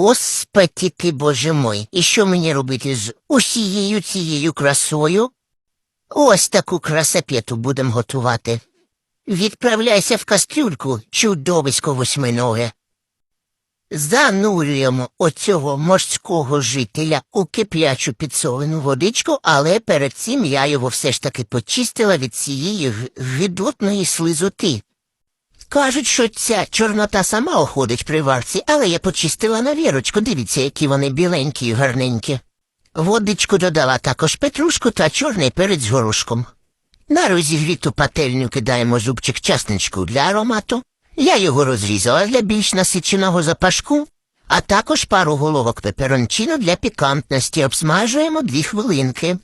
Господи ти, боже мой, і що мені робити з усією цією красою? Ось таку красапету будемо готувати. Відправляйся в кастрюльку, чудовисько восьминоге. Занурюємо оцього морського жителя у киплячу підсолену водичку, але перед цим я його все ж таки почистила від цієї гидотної слизоти. Кажуть, що ця чорнота сама оходить при варці, але я почистила на вірочку, дивіться, які вони біленькі і гарненькі. Водичку додала також петрушку та чорний перець з горошком. На розігріту пательню кидаємо зубчик часничку для аромату. Я його розрізала для більш насиченого запашку, а також пару головок пеперончино для пікантності обсмажуємо дві хвилинки.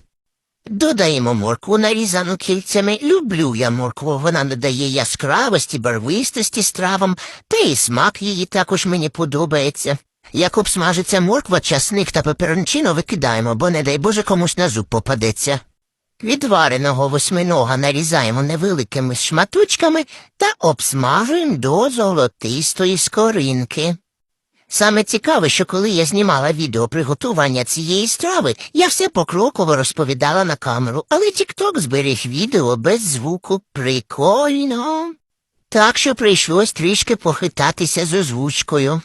Додаємо моркву, нарізану кільцями. Люблю я моркву, вона надає яскравості, барвистості стравам, та і смак її також мені подобається. Як обсмажиться морква, часник та пеперончино викидаємо, бо не дай Боже комусь на зуб попадеться. Відвареного восьминога нарізаємо невеликими шматочками та обсмажуємо до золотистої скоринки. Саме цікаве, що коли я знімала відео приготування цієї страви, я все покроково розповідала на камеру, але TikTok зберіг відео без звуку. Прикольно. Так що прийшлось трішки похитатися з озвучкою.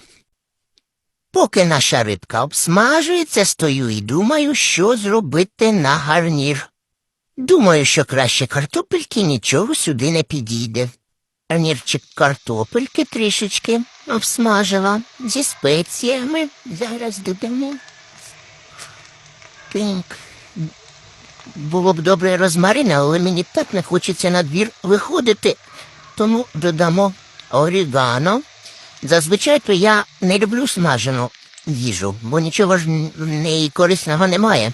Поки наша рибка обсмажується, стою і думаю, що зробити на гарнір. Думаю, що краще картопельки нічого сюди не підійде. Гарнірчик картопельки трішечки обсмажила зі спеціями. Зараз додамо. Так. Було б добре розмарин, але мені так не хочеться на двір виходити, тому додамо орігано. Зазвичай то я не люблю смажену їжу, бо нічого ж в неї корисного немає.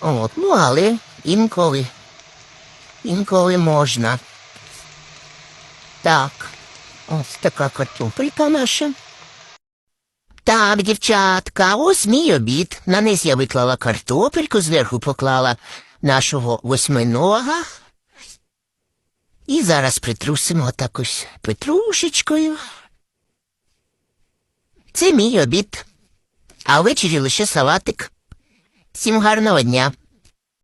От, ну але інколи, інколи можна. Так, ось така картопелька наша. Так, дівчатка, ось мій обід. На низ я виклала картопельку, зверху поклала нашого восьминога. І зараз притрусимо так ось петрушечкою. Це мій обід. А ввечері лише салатик. Всім гарного дня.